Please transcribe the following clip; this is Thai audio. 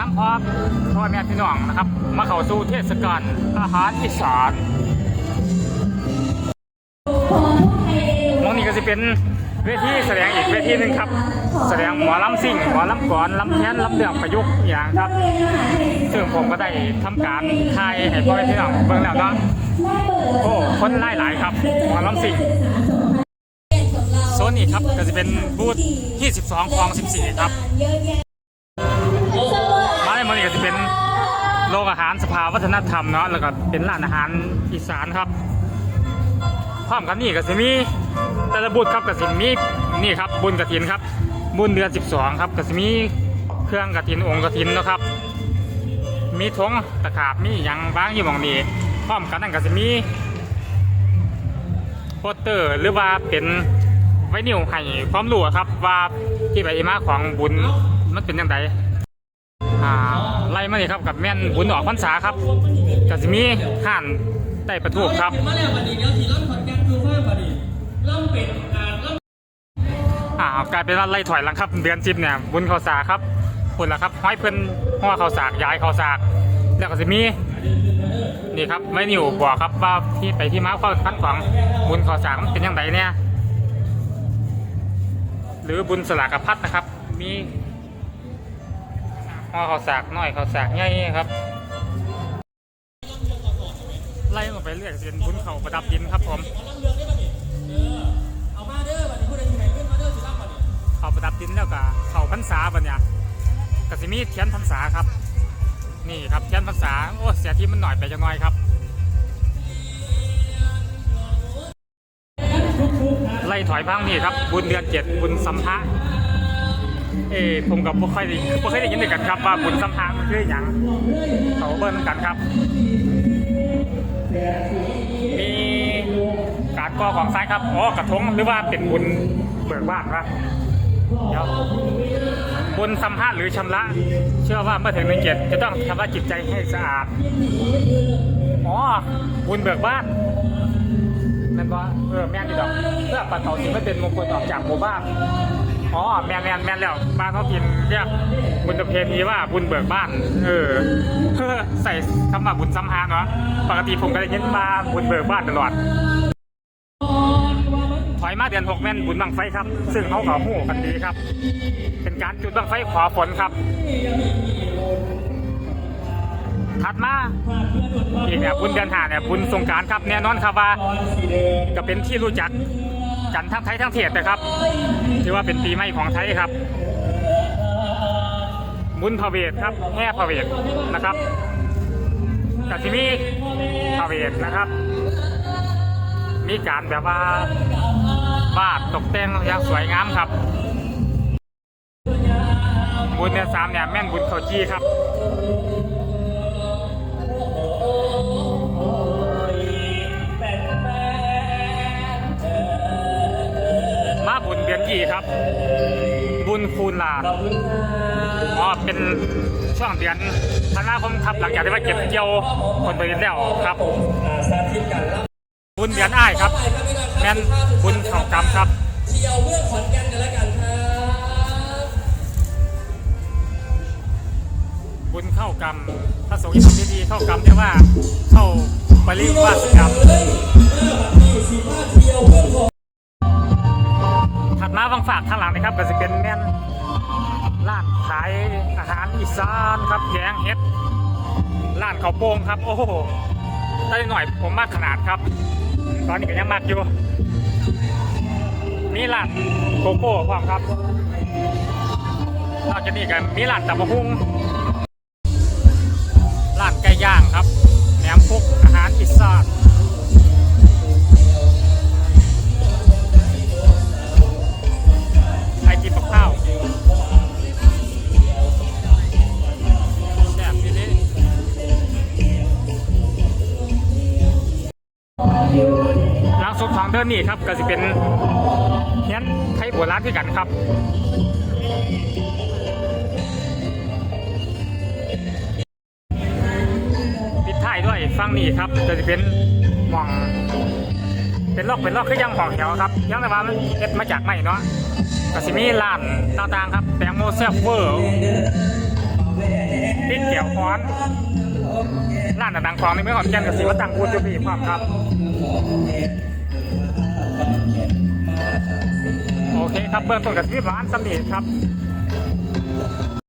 น้ำพร้อมพ่อแม่พี่น้องนะครับ มาเข้าสู่เทศกาลอาหารอีสานมองนี้ก็จะเป็นเวทีแสดงอีกเวทีหนึ่งครับ แสดงหมอลำซิ่งหมอลำกลอนลำแค้นลำเดืองประยุกต์อย่างครับ ซึ่งผมก็ได้ทำการถ่ายให้พ่อแม่พี่น้องเบิ่งแล้วเนาะโอ้คนหลายหลายครับหมอลำซิ่งโซนนี้ครับก็จะเป็นบูธที่ 12คลอง 14 ครับ โรงอาหารสภาวัฒนธรรมเนาะแล้วก็เป็นร้านอาหารอีสานครับพร้อมกันนี่ก็จะมีแต่ละบูธครับก็จะมีนี่ครับบุญกระถินครับบุญเดือน12 ครับก็จะมีเครื่องกระถินองค์กระถินนะครับ มีธงตะขาบมีย่างบ้างอยู่หมองนี้พร้อมกันนั่นก็จะมีโปสเตอร์หรือว่าเป็นไวนิวให้ความรู้ครับว่าที่ไปมาของบุญมันเป็นยังไง อ่าไล่มาเลยครับกับแม่นบุญออกพรรษาครับก็จะมีห่านใต้ประทูครับอ้าวกลายเป็นว่าไล่ถอยหลังครับ เดือนจิบเนี่ยบุญข้าวสาครับคุณละครับห้อยเพิ่นห่อข้าวสากย้ายข้าวสาก แล้วก็จะมีนี่ครับไวนิวบอกครับว่าที่ไปที่มาความพันของบุญข้าวสากมันเป็นยังไงเนี่ยหรือบุญสลากพัดนะครับ มี ห่อข้าสากน้อยข้าสากใหญ่ครับ ไล่ลงไปเรื่อยเป็นบุญเขาประดับดินครับผมเอามาเด้อวันนี้พูดอะไรที่ไหนขึ้นมาเด้อสีล่ำวันนี้เขาประดับดินแล้วก็เขาพรรษาบัดเนี่ยก็สิมีเทียนพรรษาครับ นี่ครับเทียนพรรษาโอ้เสียที่มันหน่อยไปจังหน่อยครับไล่ถอยพังนี่ครับ บุญเดือนเจ็ดบุญสัมภะ เอ้ผมกับพวกค่อยได้พวกค่อยได้ยินด้วยกันครับว่าบุญสัมภะมันคืออย่างเขาเบิ้ลกันครับ มีการก่อของทรายครับอ๋อกระทงหรือว่าเป็นบุญเบิกบ้านครับเดี๋ยวบุญสัมภาษหรือชำระ เชื่อว่าเมื่อถึงหนึ่งเจ็ดจะต้องชำระจิตใจให้สะอาดอ๋อบุญเบิกบ้านแม่นบ่าเออแม่นดีดอกเพื่อปัดเป่าสิ่งไม่เป็นมงคลออกจากหมู่บ้าน อ๋อแม่นแม่นแม่นแล้วบ้านเขากินเรียกบุญประเพณีว่าบุญเบิกบ้าน เออใส่คำว่าบุญสัมภาษเนาะปกติผมก็ได้ยินมาบุญเบิกบ้านตลอดถอยมาเดือนหกแม่นบุญบังไฟครับ ซึ่งเขาขอหูกันดีครับ เป็นการจุดบังไฟขอฝนครับถัดมาอีกเนี่ยบุญเดือนหาเนี่ยบุญสงการครับแน่นอนครับว่าก็เป็นที่รู้จัก กันทั้งไทยทั้งเทศนะครับถือว่าเป็นปีใหม่ของไทยครับบุญพระเวทครับแห่พระเวทนะครับกับที่มีพระเวทนะครับ มีการแบบว่าวาดตกแต่งอย่างสวยงามครับ บุญเดือนสามเนี่ยแม่นบุญเขาจีครับ ดือนกี่ครับ บุญคูณลาภอ๋อเป็นช่วงเดือนธันวาคมครับ หลังจากที่ว่าเก็บเกี่ยวผลผลิตแล้วครับอ่าสาธิตกันล่ำบุญเดือนอ้ายครับไปครับพี่น้องครับแม่นบุญเข่ากรรมครับเที่ยวเมืองขอนแก่นกันแล้วกันครับบุญเข้ากรรมพระสงฆ์ที่ทำพิธีเข้ากรรมเรียกว่าเข้าปริวาสกรรม ฟังฝากทางหลังนะครับก็จะเป็นแม่นร้านขายอาหารอีสานครับแยงเฮ็ดร้านข้าวโป่งครับ โอ้โหได้หน่อยผมมากขนาดครับ ตอนนี้ก็ยังมากอยู่ มีร้านโกโก้ความครับนอกจากนี้ก็มีร้านตับกหุ่ง หลังสุดของเดินนี่ครับก็จะเป็นเฮียนไทยโบราณที่กันครับปิดท้ายด้วยฟังนี่ครับก็จะเป็นหมอง เป็นลอกเป็นลอกคือยังหองแถวครับยังแต่ว่ามันเอ็ดมาจากไม่เนาะก็สิมีร้านต่างๆครับแตงโมแซ่บเวอร์ ติดเกี่ยวฟ้อนร้านดังๆของในเมืองขอนแก่นกับสีวัตังพูดจะมีความครับ โอเคครับเบื้องต้นกับที่ร้านสมีครับ